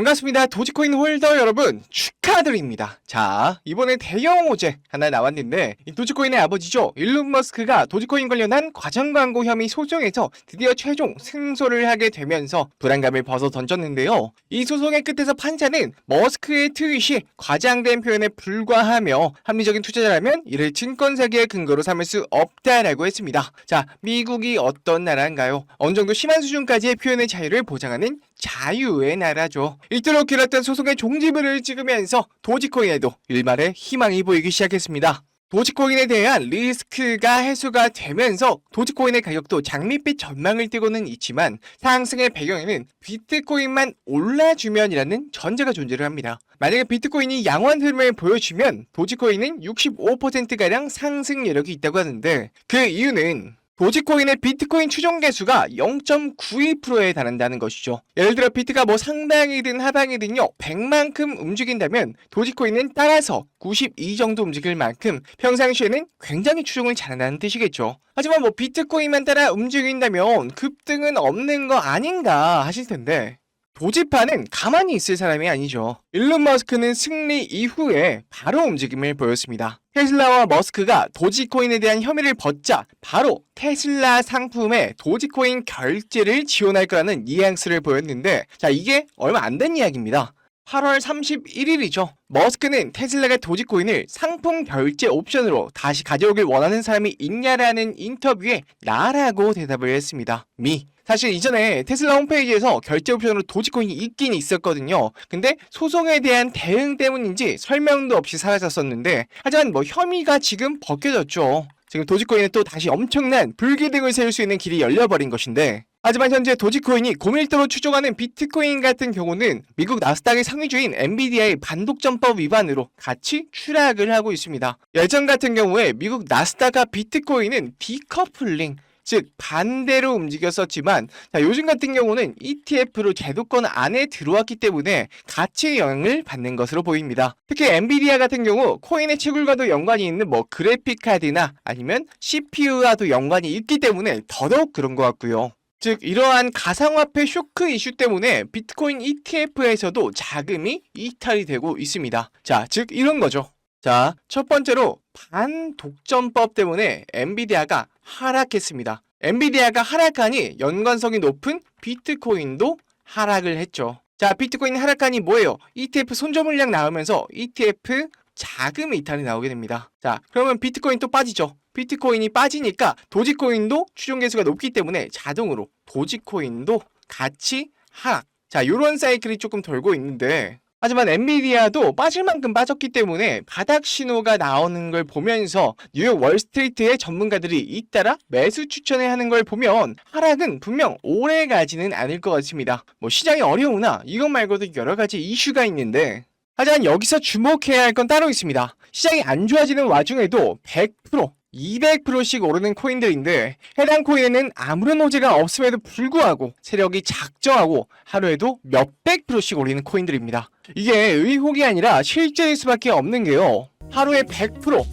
반갑습니다. 도지코인 홀더 여러분 축하드립니다. 자 이번에 대형 호재 하나 나왔는데 이 도지코인의 아버지죠 일론 머스크가 도지코인 관련한 과정 광고 혐의 소송에서 드디어 최종 승소를 하게 되면서 불안감을 벗어 던졌는데요. 이 소송의 끝에서 판사는 머스크의 트윗이 과장된 표현에 불과하며 합리적인 투자자라면 이를 증권 사기의 근거로 삼을 수 없다라고 했습니다. 자 미국이 어떤 나라인가요? 어느 정도 심한 수준까지의 표현의 자유를 보장하는 자유의 나라죠. 이토록 길었던 소송의 종지부를 찍으면서 도지코인에도 일말의 희망이 보이기 시작했습니다. 도지코인에 대한 리스크가 해소가 되면서 도지코인의 가격도 장밋빛 전망을 띠고는 있지만 상승의 배경에는 비트코인만 올라주면이라는 전제가 존재를 합니다. 만약에 비트코인이 양원 흐름을 보여주면 도지코인은 65%가량 상승 여력이 있다고 하는데 그 이유는 도지코인의 비트코인 추종 개수가 0.92%에 달한다는 것이죠. 예를 들어 비트가 뭐 상방이든 하방이든요 100만큼 움직인다면 도지코인은 따라서 92 정도 움직일 만큼 평상시에는 굉장히 추종을 잘한다는 뜻이겠죠. 하지만 뭐 비트코인만 따라 움직인다면 급등은 없는 거 아닌가 하실 텐데 도지파는 가만히 있을 사람이 아니죠. 일론 머스크는 승리 이후에 바로 움직임을 보였습니다. 테슬라와 머스크가 도지코인에 대한 혐의를 벗자 바로 테슬라 상품에 도지코인 결제를 지원할 거라는 뉘앙스를 보였는데 자 이게 얼마 안 된 이야기입니다. 8월 31일이죠. 머스크는 테슬라가 도지코인을 상품 결제 옵션으로 다시 가져오길 원하는 사람이 있냐라는 인터뷰에 나라고 대답을 했습니다. 미. 사실 이전에 테슬라 홈페이지에서 결제 옵션으로 도지코인이 있긴 있었거든요. 근데 소송에 대한 대응 때문인지 설명도 없이 사라졌었는데 하지만 뭐 혐의가 지금 벗겨졌죠. 지금 도지코인은 또 다시 엄청난 불기둥을 세울 수 있는 길이 열려버린 것인데 하지만 현재 도지코인이 고밀도로 추종하는 비트코인 같은 경우는 미국 나스닥의 상위주인 엔비디아의 반독점법 위반으로 같이 추락을 하고 있습니다. 예전 같은 경우에 미국 나스닥과 비트코인은 디커플링 즉 반대로 움직였었지만 자, 요즘 같은 경우는 ETF로 제도권 안에 들어왔기 때문에 같이 영향을 받는 것으로 보입니다. 특히 엔비디아 같은 경우 코인의 채굴과도 연관이 있는 뭐 그래픽 카드나 아니면 CPU와도 연관이 있기 때문에 더더욱 그런 것 같고요. 즉 이러한 가상화폐 쇼크 이슈 때문에 비트코인 ETF에서도 자금이 이탈이 되고 있습니다. 자, 즉 이런 거죠. 자, 첫 번째로 반독점법 때문에 엔비디아가 하락했습니다. 엔비디아가 하락하니 연관성이 높은 비트코인도 하락을 했죠. 자, 비트코인 하락하니 뭐예요? ETF 손절 물량 나오면서 ETF 자금 이탈이 나오게 됩니다. 자, 그러면 비트코인 또 빠지죠. 비트코인이 빠지니까 도지코인도 추종 개수가 높기 때문에 자동으로 도지코인도 같이 하락. 자, 요런 사이클이 조금 돌고 있는데 하지만 엔비디아도 빠질 만큼 빠졌기 때문에 바닥 신호가 나오는 걸 보면서 뉴욕 월스트리트의 전문가들이 잇따라 매수 추천을 하는 걸 보면 하락은 분명 오래 가지는 않을 것 같습니다. 뭐 시장이 어려우나 이것 말고도 여러 가지 이슈가 있는데 하지만 여기서 주목해야 할 건 따로 있습니다. 시장이 안 좋아지는 와중에도 100% 200%씩 오르는 코인들인데 해당 코인에는 아무런 호재가 없음에도 불구하고 세력이 작정하고 하루에도 몇백 프로씩 올리는 코인들입니다. 이게 의혹이 아니라 실제일 수밖에 없는 게요. 하루에 100%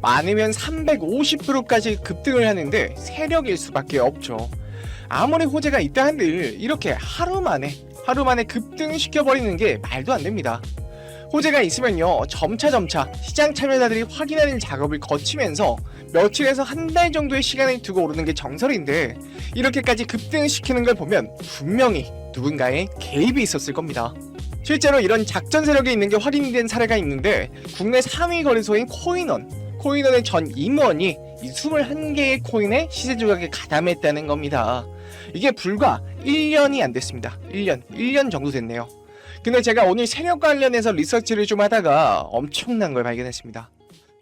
많으면 350%까지 급등을 하는데 세력일 수밖에 없죠. 아무리 호재가 있다 한들 이렇게 하루 만에 하루 만에 급등시켜버리는 게 말도 안 됩니다. 호재가 있으면요 점차점차 시장 참여자들이 확인하는 작업을 거치면서 며칠에서 한 달 정도의 시간을 두고 오르는 게 정설인데 이렇게까지 급등시키는 걸 보면 분명히 누군가의 개입이 있었을 겁니다. 실제로 이런 작전 세력이 있는 게 확인이 된 사례가 있는데 국내 3위 거래소인 코인원 코인원의 전 임원이 이 21개의 코인의 시세 조작에 가담했다는 겁니다. 이게 불과 1년이 안 됐습니다. 1년, 1년 정도 됐네요. 근데 제가 오늘 세력 관련해서 리서치를 좀 하다가 엄청난 걸 발견했습니다.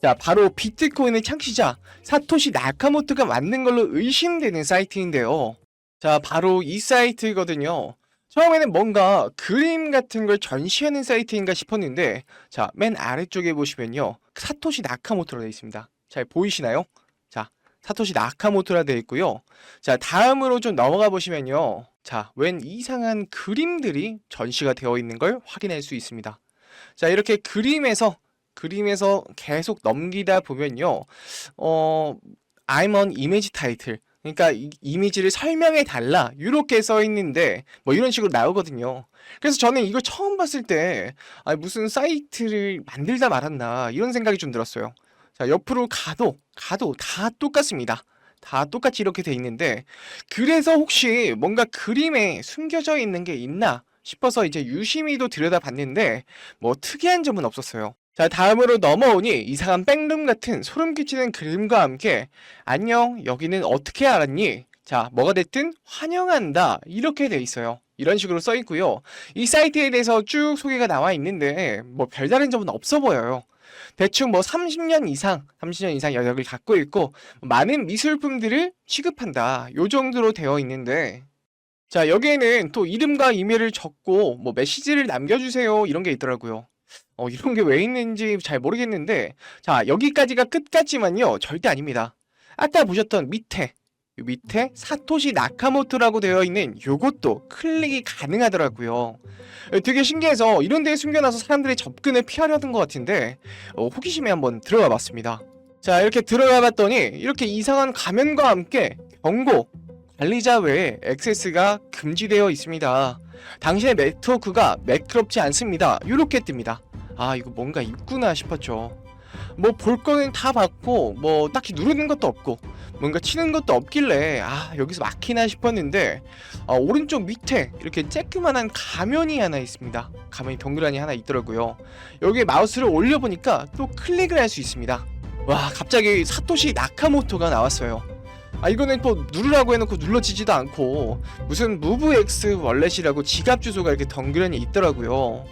자, 바로 비트코인의 창시자 사토시 나카모토가 만든 걸로 의심되는 사이트인데요. 자, 바로 이 사이트거든요. 처음에는 뭔가 그림 같은 걸 전시하는 사이트인가 싶었는데, 자, 맨 아래쪽에 보시면요. 사토시 나카모토로 되어 있습니다. 잘 보이시나요? 자, 사토시 나카모토라 되어 있고요. 자, 다음으로 좀 넘어가 보시면요. 자, 웬 이상한 그림들이 전시가 되어 있는 걸 확인할 수 있습니다. 자, 이렇게 그림에서 그림에서 계속 넘기다 보면요. 어, I'm on image title. 그러니까 이, 이미지를 설명해 달라 이렇게 써 있는데 뭐 이런 식으로 나오거든요. 그래서 저는 이걸 처음 봤을 때 아, 무슨 사이트를 만들다 말았나 이런 생각이 좀 들었어요. 자 옆으로 가도 가도 다 똑같습니다. 다 똑같이 이렇게 돼 있는데 그래서 혹시 뭔가 그림에 숨겨져 있는 게 있나 싶어서 이제 유심히도 들여다봤는데 뭐 특이한 점은 없었어요. 자 다음으로 넘어오니 이상한 백룸 같은 소름 끼치는 그림과 함께 안녕 여기는 어떻게 알았니? 자 뭐가 됐든 환영한다 이렇게 돼 있어요. 이런 식으로 써 있고요. 이 사이트에 대해서 쭉 소개가 나와 있는데 뭐 별다른 점은 없어 보여요. 대충 뭐 30년 이상, 30년 이상 여력을 갖고 있고 많은 미술품들을 취급한다. 요 정도로 되어 있는데 자, 여기에는 또 이름과 이메일을 적고 뭐 메시지를 남겨주세요. 이런 게 있더라고요. 어, 이런 게 왜 있는지 잘 모르겠는데 자, 여기까지가 끝 같지만요. 절대 아닙니다. 아까 보셨던 밑에 요 밑에 사토시 나카모토라고 되어 있는 요것도 클릭이 가능하더라고요. 어, 되게 신기해서 이런 데에 숨겨놔서 사람들이 접근을 피하려는 것 같은데 어, 호기심에 한번 들어가 봤습니다. 자 이렇게 들어가 봤더니 이렇게 이상한 가면과 함께 경고 관리자 외에 액세스가 금지되어 있습니다. 당신의 네트워크가 매끄럽지 않습니다. 이렇게 뜹니다. 아 이거 뭔가 있구나 싶었죠. 뭐 볼 거는 다 봤고 뭐 딱히 누르는 것도 없고 뭔가 치는 것도 없길래 아 여기서 막히나 싶었는데 어, 오른쪽 밑에 이렇게 쬐끄만한 가면이 하나 있습니다. 가면이 동그라니 하나 있더라고요. 여기에 마우스를 올려보니까 또 클릭을 할 수 있습니다. 와 갑자기 사토시 나카모토가 나왔어요. 아 이거는 또 누르라고 해놓고 눌러지지도 않고 무슨 무브X 월렛이라고 지갑 주소가 이렇게 덩그러니 있더라고요.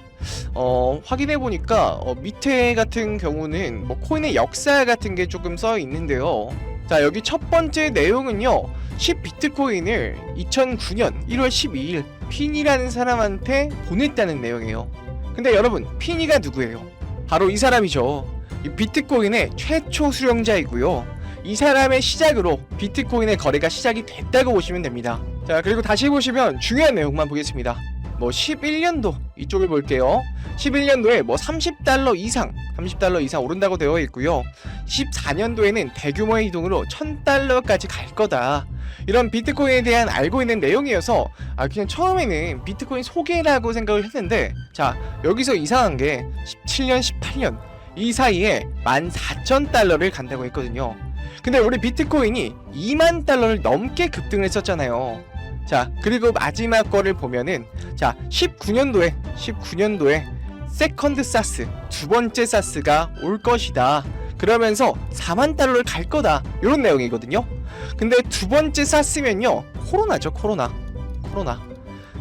어 확인해 보니까 어, 밑에 같은 경우는 뭐 코인의 역사 같은 게 조금 써 있는데요. 자 여기 첫 번째 내용은요 10 비트코인을 2009년 1월 12일 핀이라는 사람한테 보냈다는 내용이에요. 근데 여러분 핀이가 누구예요? 바로 이 사람이죠. 이 비트코인의 최초 수령자이고요. 이 사람의 시작으로 비트코인의 거래가 시작이 됐다고 보시면 됩니다. 자 그리고 다시 보시면 중요한 내용만 보겠습니다. 뭐 11년도 이쪽을 볼게요. 11년도에 뭐 30달러 이상, 30달러 이상 오른다고 되어 있고요. 14년도에는 대규모의 이동으로 1000달러까지 갈 거다. 이런 비트코인에 대한 알고 있는 내용이어서 아 그냥 처음에는 비트코인 소개라고 생각을 했는데 자 여기서 이상한 게 17년, 18년 이 사이에 14,000달러를 간다고 했거든요. 근데 우리 비트코인이 2만 달러를 넘게 급등을 했었잖아요. 자, 그리고 마지막 거를 보면은 자, 19년도에 19년도에 세컨드 사스 두 번째 사스가 올 것이다. 그러면서 4만 달러를 갈 거다. 이런 내용이거든요. 근데 두 번째 사스면요. 코로나죠, 코로나. 코로나.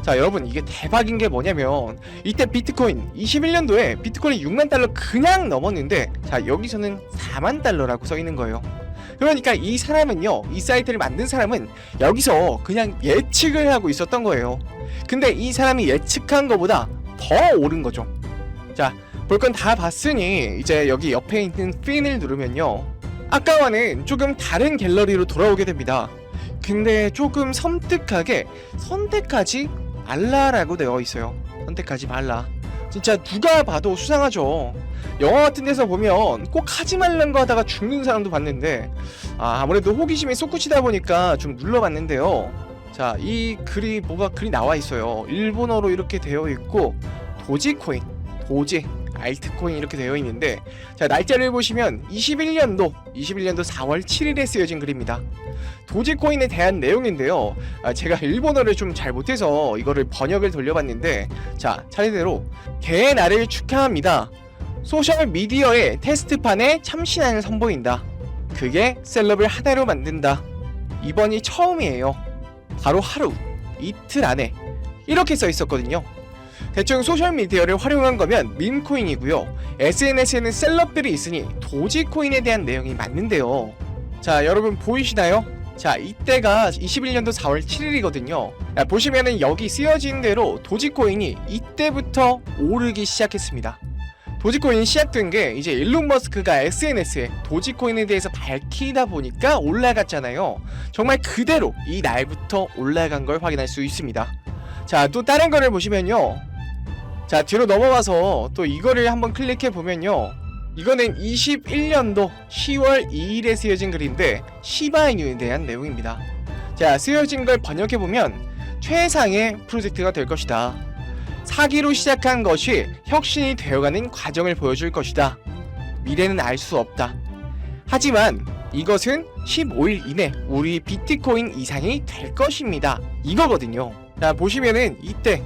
자, 여러분 이게 대박인 게 뭐냐면 이때 비트코인 21년도에 비트코인이 6만 달러 그냥 넘었는데 자, 여기서는 4만 달러라고 써 있는 거예요. 그러니까 이 사람은요, 이 사이트를 만든 사람은 여기서 그냥 예측을 하고 있었던 거예요. 근데 이 사람이 예측한 것보다 더 오른 거죠. 자, 볼 건 다 봤으니 이제 여기 옆에 있는 핀을 누르면요. 아까와는 조금 다른 갤러리로 돌아오게 됩니다. 근데 조금 섬뜩하게 선택하지 말라라고 되어 있어요. 선택하지 말라. 진짜 누가 봐도 수상하죠. 영화 같은 데서 보면 꼭 하지 말란 거 하다가 죽는 사람도 봤는데 아, 아무래도 호기심이 솟구치다 보니까 좀 눌러봤는데요. 자, 이 글이 뭐가 글이 나와 있어요. 일본어로 이렇게 되어 있고 도지코인, 도지, 알트코인 이렇게 되어 있는데 자, 날짜를 보시면 21년도 21년도 4월 7일에 쓰여진 글입니다. 도지코인에 대한 내용인데요. 아, 제가 일본어를 좀 잘 못해서 이거를 번역을 돌려봤는데 자, 차례대로 개의 날을 축하합니다. 소셜 미디어의 테스트판에 참신함을 선보인다. 그게 셀럽을 하나로 만든다. 이번이 처음이에요. 바로 하루, 이틀 안에 이렇게 써 있었거든요. 대충 소셜 미디어를 활용한 거면 밈코인이고요. SNS에는 셀럽들이 있으니 도지코인에 대한 내용이 맞는데요. 자, 여러분 보이시나요? 자, 이때가 21년도 4월 7일이거든요. 보시면은 여기 쓰여진 대로 도지코인이 이때부터 오르기 시작했습니다. 도지코인 시작된 게 이제 일론 머스크가 SNS에 도지코인에 대해서 밝히다 보니까 올라갔잖아요. 정말 그대로 이 날부터 올라간 걸 확인할 수 있습니다. 자, 또 다른 거를 보시면요. 자, 뒤로 넘어가서 또 이거를 한번 클릭해 보면요. 이거는 21년도 10월 2일에 쓰여진 글인데 시바이뉴에 대한 내용입니다. 자, 쓰여진 걸 번역해보면 최상의 프로젝트가 될 것이다. 사기로 시작한 것이 혁신이 되어가는 과정을 보여줄 것이다. 미래는 알 수 없다. 하지만 이것은 15일 이내 우리 비트코인 이상이 될 것입니다. 이거거든요. 자, 보시면은 이때,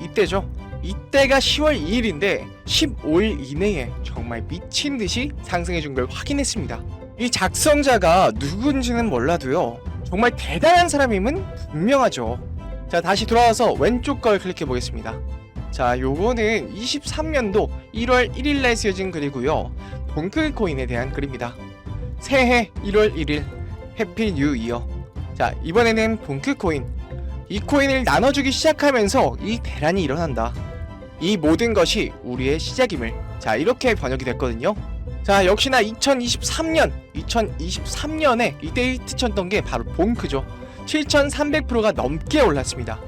이때죠. 이때가 10월 2일인데 15일 이내에 정말 미친 듯이 상승해 준 걸 확인했습니다. 이 작성자가 누군지는 몰라도요. 정말 대단한 사람임은 분명하죠. 자, 다시 돌아와서 왼쪽 걸 클릭해 보겠습니다. 자, 요거는 23년도 1월 1일 날 쓰여진 글이고요. 동클코인에 대한 글입니다. 새해 1월 1일 해피 뉴 이어. 자, 이번에는 동클코인. 이 코인을 나눠주기 시작하면서 이 대란이 일어난다. 이 모든 것이 우리의 시작임을. 자, 이렇게 번역이 됐거든요. 자, 역시나 2023년, 2023년에 이 데이트 쳤던 게 바로 봉크죠. 7,300%가 넘게 올랐습니다.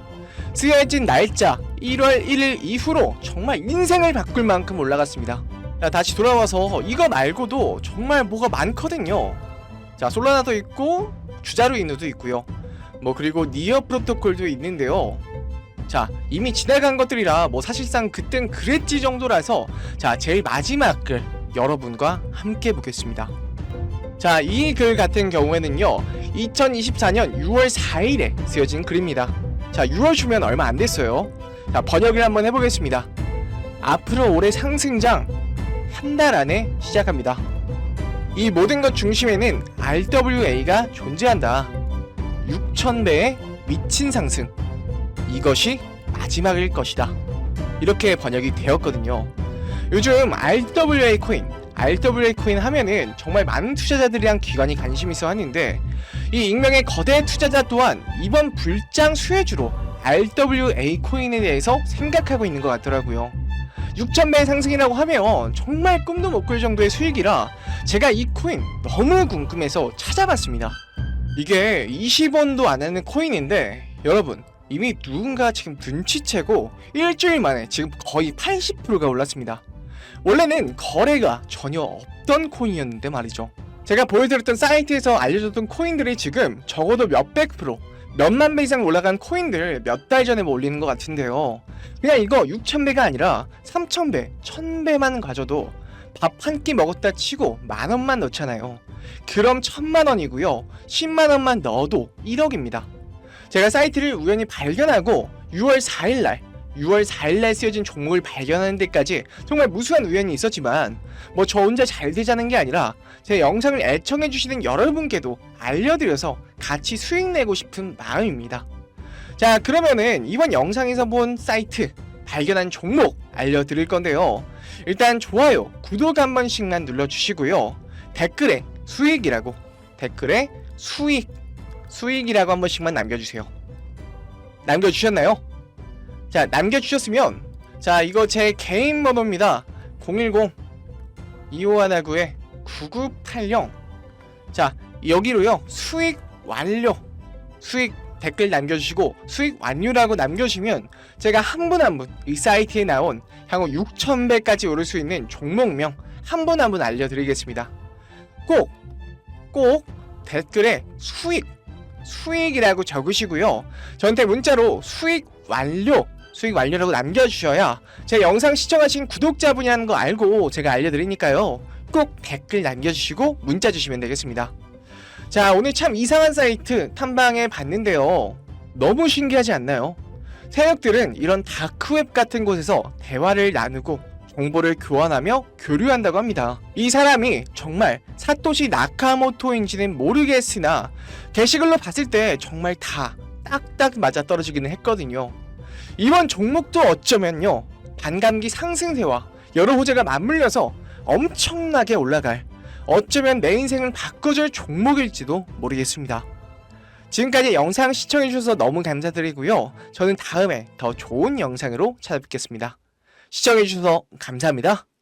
쓰여진 날짜 1월 1일 이후로 정말 인생을 바꿀 만큼 올라갔습니다. 자, 다시 돌아와서 이거 말고도 정말 뭐가 많거든요. 자, 솔라나도 있고 주자루 인우도 있고요. 뭐 그리고 니어 프로토콜도 있는데요. 자, 이미 지나간 것들이라 뭐 사실상 그땐 그랬지 정도라서 자, 제일 마지막 글 여러분과 함께 보겠습니다. 자, 이 글 같은 경우에는요. 2024년 6월 4일에 쓰여진 글입니다. 자, 6월 주면 얼마 안 됐어요. 자, 번역을 한번 해보겠습니다. 앞으로 올해 상승장 한 달 안에 시작합니다. 이 모든 것 중심에는 RWA가 존재한다. 6,000배의 미친 상승. 이것이 마지막일 것이다. 이렇게 번역이 되었거든요. 요즘 RWA 코인, RWA 코인 하면은 정말 많은 투자자들이랑 기관이 관심 있어 하는데 이 익명의 거대 투자자 또한 이번 불장 수혜주로 RWA 코인에 대해서 생각하고 있는 것 같더라고요. 6,000배 상승이라고 하면 정말 꿈도 못 꿀 정도의 수익이라 제가 이 코인 너무 궁금해서 찾아봤습니다. 이게 20원도 안 하는 코인인데 여러분 이미 누군가 지금 눈치채고 일주일 만에 지금 거의 80%가 올랐습니다. 원래는 거래가 전혀 없던 코인이었는데 말이죠. 제가 보여드렸던 사이트에서 알려줬던 코인들이 지금 적어도 몇백 프로, 몇만 배 이상 올라간 코인들 몇 달 전에 뭐 올리는 것 같은데요. 그냥 이거 6,000배가 아니라 3,000배, 1,000배만 가져도 밥 한 끼 먹었다 치고 만 원만 넣잖아요. 그럼 천만 원이고요. 10만 원만 넣어도 1억입니다. 제가 사이트를 우연히 발견하고 6월 4일 날 6월 4일 날 쓰여진 종목을 발견하는 데까지 정말 무수한 우연이 있었지만 뭐 저 혼자 잘 되자는 게 아니라 제 영상을 애청해 주시는 여러분께도 알려드려서 같이 수익 내고 싶은 마음입니다. 자 그러면은 이번 영상에서 본 사이트 발견한 종목 알려드릴 건데요. 일단 좋아요, 구독 한 번씩만 눌러주시고요. 댓글에 수익이라고 댓글에 수익 수익이라고 한 번씩만 남겨주세요. 남겨주셨나요? 자 남겨주셨으면 자 이거 제 개인 번호입니다. 010 2519에 9980. 자 여기로요 수익 완료 수익 댓글 남겨주시고 수익 완료라고 남겨주시면 제가 한 분 한 분 이 사이트에 나온 향후 6,000배까지 오를 수 있는 종목명 한 분 한 분 알려드리겠습니다. 꼭, 꼭 댓글에 수익, 수익이라고 적으시고요. 저한테 문자로 수익 완료, 수익 완료라고 남겨주셔야 제 영상 시청하신 구독자분이라는 거 알고 제가 알려드리니까요. 꼭 댓글 남겨주시고 문자 주시면 되겠습니다. 자, 오늘 참 이상한 사이트 탐방해 봤는데요. 너무 신기하지 않나요? 세력들은 이런 다크웹 같은 곳에서 대화를 나누고 정보를 교환하며 교류한다고 합니다. 이 사람이 정말 사토시 나카모토인지는 모르겠으나 게시글로 봤을 때 정말 다 딱딱 맞아 떨어지기는 했거든요. 이번 종목도 어쩌면요 반감기 상승세와 여러 호재가 맞물려서 엄청나게 올라갈 어쩌면 내 인생을 바꿔줄 종목일지도 모르겠습니다. 지금까지 영상 시청해주셔서 너무 감사드리고요. 저는 다음에 더 좋은 영상으로 찾아뵙겠습니다. 시청해주셔서 감사합니다.